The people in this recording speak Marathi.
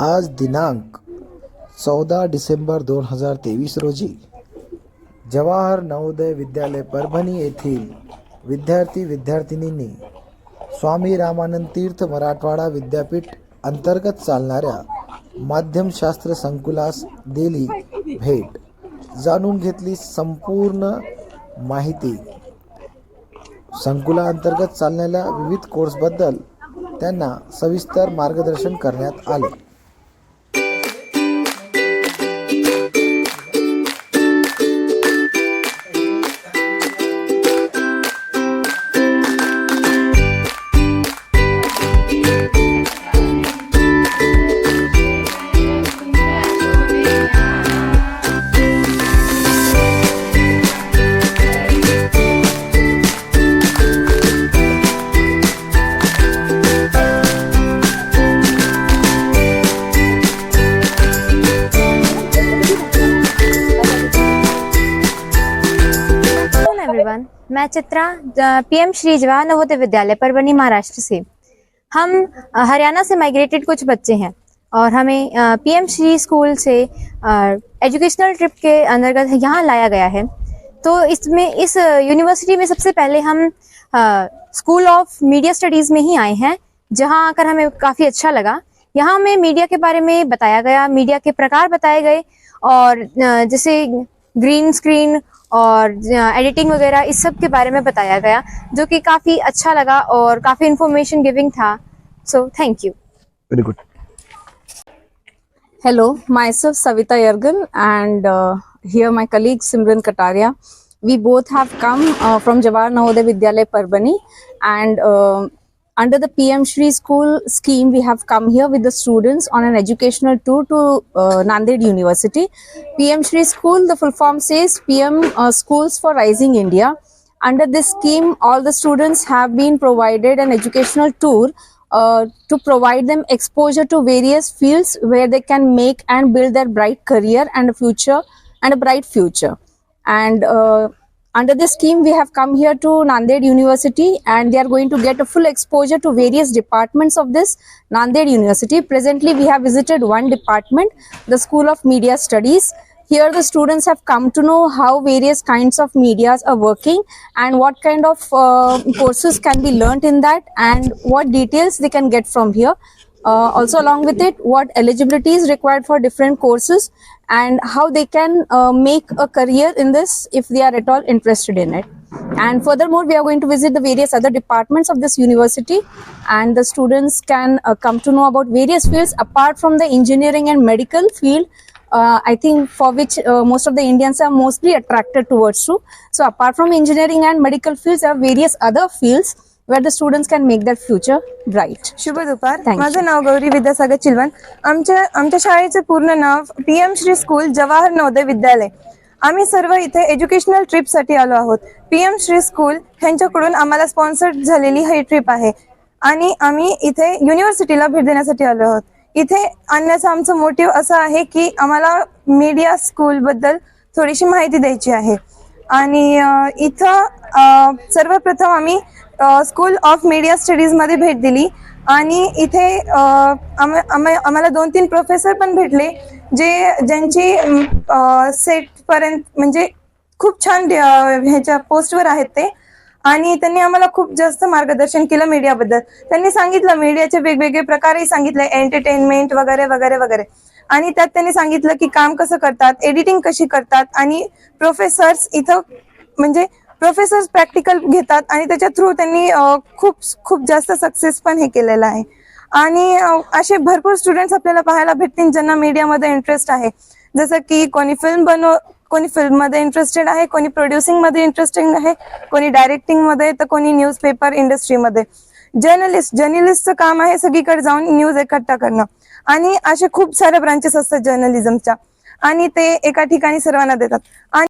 आज दिनांक चौदा डिसेंबर दोन हजार तेवीस रोजी जवाहर नवोदय विद्यालय परभणी येथील विद्यार्थी विद्यार्थिनींनी स्वामी रामानंद तीर्थ मराठवाडा विद्यापीठ अंतर्गत चालणाऱ्या माध्यमशास्त्र संकुलास दिली भेट. जाणून घेतली संपूर्ण माहिती. संकुलाअंतर्गत चालणाऱ्या विविध कोर्सबद्दल त्यांना सविस्तर मार्गदर्शन करण्यात आले. मैं चित्रा पीएम श्री जवाहर नवोदय विद्यालय परवनी महाराष्ट्र से। हम हरियाणा से माइग्रेटेड कुछ बच्चे हैं और हमें पीएम श्री स्कूल से एजुकेशनल ट्रिप के अंतर्गत यहाँ लाया गया है। तो इसमें, इस यूनिवर्सिटी में सबसे पहले हम स्कूल ऑफ़ मीडिया स्टडीज़ में ही आए हैं, जहाँ आकर हमें काफ़ी अच्छा लगा। यहाँ हमें मीडिया के बारे में बताया गया मीडिया के प्रकार बताए गए और जैसे ग्रीन स्क्रीन और एडिटिंग वगैरह इस सब के बारे में बताया गया जो कि काफ़ी अच्छा लगा और काफ़ी इन्फॉर्मेशन गिविंग था। So thank you very good hello my self Savita Jurgen and here my colleague Simran Kataria we both have come from Jawahar Navodaya Vidyalaya Parbhani and under the PM Shri School scheme we have come here with the students on an educational tour to uh, Nanded University. PM Shri School, the full form says PM uh, Schools for Rising India. Under this scheme, all the students have been provided an educational tour uh, to provide them exposure to various fields where they can make and build their bright career and a future and a bright future. And uh, under this scheme, we have come here to Nanded University and they are going to get a full exposure to various departments of this Nanded University. Presently, we have visited one department, the School of Media Studies. Here, the students have come to know how various kinds of medias are working and what kind of uh, courses can be learnt in that and what details they can get from here. Uh, also, along with it, what eligibility is required for different courses and how they can uh, make a career in this if they are at all interested in it. And furthermore, we are going to visit the various other departments of this university, and the students can uh, come to know about various fields apart from the engineering and medical field. Uh, I think for which uh, most of the Indians are mostly attracted towards to. So apart from engineering and medical fields, there are various other fields where the students can make their future bright. शुभ दुपार. Thank you. माझं नाव गौरी विद्यासागर चिलवण. आमच्या आमच्या शाळेचे पूर्ण नाव P M Shri school Jawahar Navodaya Vidyalaya. आम्ही सर्व इथे एज्युकेशनल ट्रिपसाठी आलो आहोत. पी एम श्री स्कूल ह्यांच्याकडून आम्हाला स्पॉन्सर्ड झालेली ही ट्रिप आहे. आणि आम्ही इथे युनिव्हर्सिटीला भेट देण्यासाठी आलो आहोत. इथे आणण्याचं आमचं मोटिव्ह असं आहे की आम्हाला मीडिया स्कूलबद्दल थोडीशी माहिती द्यायची आहे. आणि इथं सर्वप्रथम आम्ही स्कूल ऑफ मीडिया स्टडीजमध्ये भेट दिली. आणि इथे आम्हाला दोन तीन प्रोफेसर पण भेटले जे ज्यांची सेटपर्यंत म्हणजे खूप छान ह्याच्या पोस्टवर आहेत ते. आणि त्यांनी आम्हाला खूप जास्त मार्गदर्शन केलं मीडियाबद्दल त्यांनी सांगितलं मीडियाचे वेगवेगळे प्रकारही सांगितले एंटरटेनमेंट वगैरे वगैरे वगैरे. आणि त्यात त्यांनी सांगितलं की काम कसं करतात एडिटिंग कशी करतात आणि प्रोफेसर्स इथं म्हणजे प्रोफेसर्स प्रॅक्टिकल घेतात आणि त्याच्या थ्रू त्यांनी खूप खूप जास्त सक्सेस पण हे केलेलं आहे. आणि असे भरपूर स्टुडंट्स आपल्याला पाहायला भेटतील ज्यांना मीडियामध्ये इंटरेस्ट आहे. जसं की कोणी फिल्म बनव कोणी फिल्ममध्ये इंटरेस्टेड आहे कोणी प्रोड्युसिंगमध्ये इंटरेस्टेड आहे कोणी डायरेक्टिंगमध्ये तर कोणी न्यूजपेपर इंडस्ट्रीमध्ये जर्नलिस्ट जर्नलिस्टचं काम आहे सगळीकडे जाऊन न्यूज इकट्ठा करणं. आणि असे खूप साऱ्या ब्रांचेस असतात जर्नलिझमच्या आणि ते एका ठिकाणी सर्वांना देतात. आणि